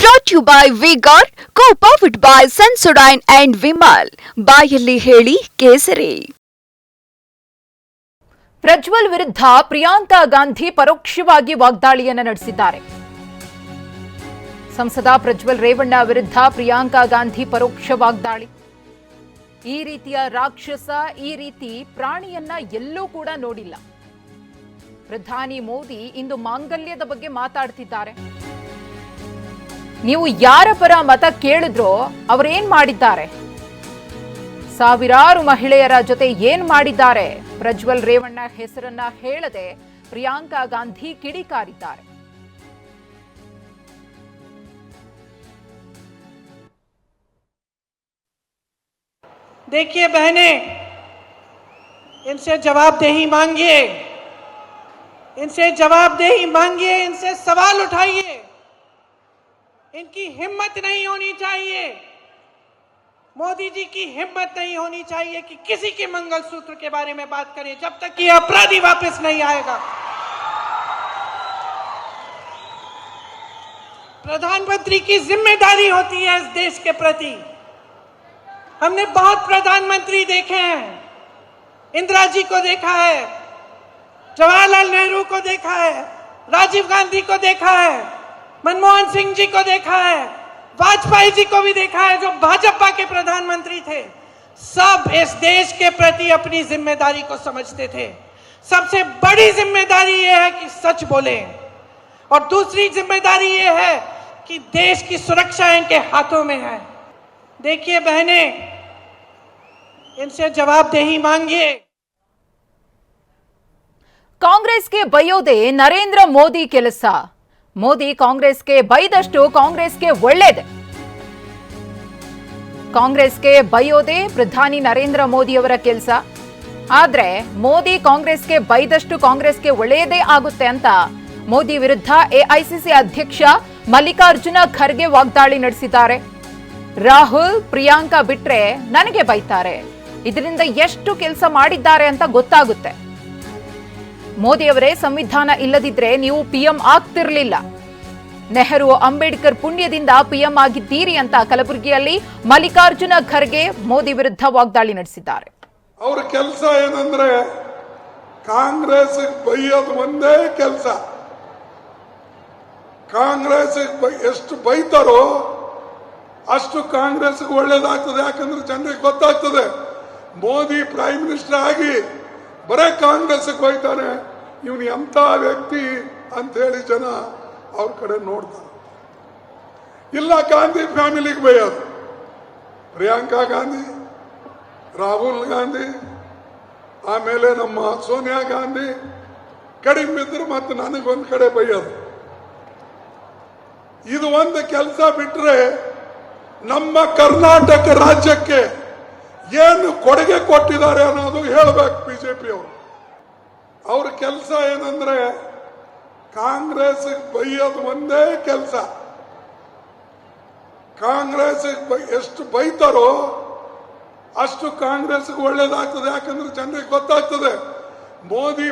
Brought you by vigor co by Sensodyne and Vimal ಬಾಯಲ್ಲಿ ಹೇಳಿ ಕೇಸರಿ. ಪ್ರಜ್ವಲ್ ವಿರುದ್ಧ ಪ್ರಿಯಾಂಕಾ ಗಾಂಧಿ ಪರೋಕ್ಷವಾಗಿ ವಾಗ್ದಾಳಿಯನ್ನು ನಡೆಸಿದ್ದಾರೆ. ಸಂಸದ ಪ್ರಜ್ವಲ್ ರೇವಣ್ಣ ವಿರುದ್ಧ ಪ್ರಿಯಾಂಕಾ ಗಾಂಧಿ ಪರೋಕ್ಷ ವಾಗ್ದಾಳಿ. ಈ ರೀತಿಯ ರಾಕ್ಷಸ, ಈ ರೀತಿ ಪ್ರಾಣಿಯನ್ನ ಎಲ್ಲೂ ಕೂಡ ನೋಡಿಲ್ಲ. ಪ್ರಧಾನಿ ಮೋದಿ ಇಂದು ಮಾಂಗಲ್ಯದ ಬಗ್ಗೆ ಮಾತಾಡ್ತಿದ್ದಾರೆ. ನೀವು ಯಾರ ಪರ ಮತ ಕೇಳಿದ್ರೋ ಅವರೇನ್ ಮಾಡಿದ್ದಾರೆ ಸಾವಿರಾರು ಮಹಿಳೆಯರ ಜೊತೆ ಏನ್ ಮಾಡಿದ್ದಾರೆ ಪ್ರಜ್ವಲ್ ರೇವಣ್ಣ ಹೆಸರನ್ನ ಹೇಳದೆ ಪ್ರಿಯಾಂಕಾ ಗಾಂಧಿ ಕಿಡಿಕಾರಿದ್ದಾರೆ देखिए बहनें इनसे जवाबदेही मांगिए इनसे जवाबदेही मांगिए इनसे सवाल उठाइए इनकी हिम्मत नहीं होनी चाहिए। मोदी जी की हिम्मत नहीं होनी चाहिए कि किसी के मंगलसूत्र के बारे में बात करें, जब तक ये अपराधी वापस नहीं आएगा। प्रधानमंत्री की ज़िम्मेदारी होती है इस देश के प्रति। हमने बहुत प्रधानमंत्री देखे हैं। इंदिरा जी को देखा है, जवाहरलाल नेहरू को देखा है, राजीव गांधी को देखा है। मनमोहन सिंह जी को देखा है वाजपेयी जी को भी देखा है जो भाजपा के प्रधानमंत्री थे सब इस देश के प्रति अपनी जिम्मेदारी को समझते थे सबसे बड़ी जिम्मेदारी यह है कि सच बोलें और दूसरी जिम्मेदारी यह है कि देश की सुरक्षा इनके हाथों में है देखिए बहनें इनसे जवाबदेही मांगिए ಕಾಂಗ್ರೆಸ್ಗೆ ಬೈಯೋದೇ ನರೇಂದ್ರ ಮೋದಿ ಕೆಲಸ ಮೋದಿ ಕಾಂಗ್ರೆಸ್ಗೆ ಬೈದಷ್ಟು, ಕಾಂಗ್ರೆಸ್ಗೆ ಒಳ್ಳೇದೆ. ಕಾಂಗ್ರೆಸ್ಗೆ ಬೈಯೋದೇ ಪ್ರಧಾನಿ ನರೇಂದ್ರ ಮೋದಿಯವರ ಕೆಲಸ. ಆದ್ರೆ ಮೋದಿ ಕಾಂಗ್ರೆಸ್ಗೆ ಬೈದಷ್ಟು, ಕಾಂಗ್ರೆಸ್ಗೆ ಒಳ್ಳೆಯದೇ ಆಗುತ್ತೆ ಅಂತ ಮೋದಿ ವಿರುದ್ಧ ಎಐಸಿಸಿ ಅಧ್ಯಕ್ಷ ಮಲ್ಲಿಕಾರ್ಜುನ ಖರ್ಗೆ ವಾಗ್ದಾಳಿ ನಡೆಸಿದ್ದಾರೆ. ರಾಹುಲ್, ಪ್ರಿಯಾಂಕಾ ಬಿಟ್ರೆ ನನಗೆ ಬೈತಾರೆ. ಇದರಿಂದ ಎಷ್ಟು ಕೆಲಸ ಮಾಡಿದ್ದಾರೆ ಅಂತ ಗೊತ್ತಾಗುತ್ತೆ. ಮೋದಿಯವರೇ ಸಂವಿಧಾನ ಇಲ್ಲದಿದ್ರೆ ನೀವು ಪಿಎಂ ಆಗ್ತಿರ್ಲಿಲ್ಲ. ನೆಹರು, ಅಂಬೇಡ್ಕರ್ ಪುಣ್ಯದಿಂದ ಪಿಎಂ ಆಗಿದ್ದೀರಿ ಅಂತ ಕಲಬುರಗಿಯಲ್ಲಿ ಮಲ್ಲಿಕಾರ್ಜುನ ಖರ್ಗೆ ಮೋದಿ ವಿರುದ್ಧ ವಾಗ್ದಾಳಿ ನಡೆಸಿದ್ದಾರೆ. ಅವ್ರ ಕೆಲಸ ಏನಂದ್ರೆ ಕಾಂಗ್ರೆಸ್ ಬೈಯೋದು ಒಂದೇ ಕೆಲಸ. ಕಾಂಗ್ರೆಸ್ ಎಷ್ಟು ಬೈತಾರೋ ಅಷ್ಟು ಕಾಂಗ್ರೆಸ್ ಒಳ್ಳೇದಾಗ್ತದೆ, ಯಾಕಂದ್ರೆ ಜನರಿಗೆ ಗೊತ್ತಾಗ್ತದೆ. ಮೋದಿ ಪ್ರೈಮ್ ಮಿನಿಸ್ಟರ್ ಆಗಿ ಬರೇ ಕಾಂಗ್ರೆಸ್ ಹೋಯ್ತಾನೆ ಇವನು ಎಂಥ ವ್ಯಕ್ತಿ ಅಂತ ಹೇಳಿ ಜನ ಅವ್ರ ಕಡೆ ನೋಡ್ತಾರೆ. ಇಲ್ಲ, ಗಾಂಧಿ ಫ್ಯಾಮಿಲಿಗೆ ಬೈಯೋದು. ಪ್ರಿಯಾಂಕಾ ಗಾಂಧಿ, ರಾಹುಲ್ ಗಾಂಧಿ, ಆಮೇಲೆ ನಮ್ಮ ಸೋನಿಯಾ ಗಾಂಧಿ, ಕಡಿಮೆ ಬಿದ್ದರು ಮತ್ತು ನನಗೊಂದು ಕಡೆ ಬೈಯೋದು. ಇದು ಒಂದು ಕೆಲಸ ಬಿಟ್ರೆ ನಮ್ಮ ಕರ್ನಾಟಕ ರಾಜ್ಯಕ್ಕೆ ಏನು ಕೊಡುಗೆ ಕೊಟ್ಟಿದ್ದಾರೆ ಅನ್ನೋದು ಹೇಳಬೇಕು ಬಿಜೆಪಿ ಅವರು. ಅವ್ರ ಕೆಲಸ ಏನಂದ್ರೆ ಕಾಂಗ್ರೆಸ್ ಬೈಯೋದು ಒಂದೇ ಕೆಲಸ. ಕಾಂಗ್ರೆಸ್ ಎಷ್ಟು ಬೈತಾರೋ ಅಷ್ಟು ಕಾಂಗ್ರೆಸ್ಗೆ ಒಳ್ಳೇದಾಗ್ತದೆ. ಯಾಕಂದ್ರೆ ಜನರಿಗೆ ಗೊತ್ತಾಗ್ತದೆ. Modi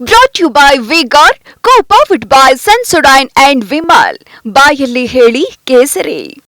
brought you by vigor co powered by Sensodyne and Vimal ಬಾಯಲ್ಲಿ ಹೇಳಿ ಕೇಸರಿ.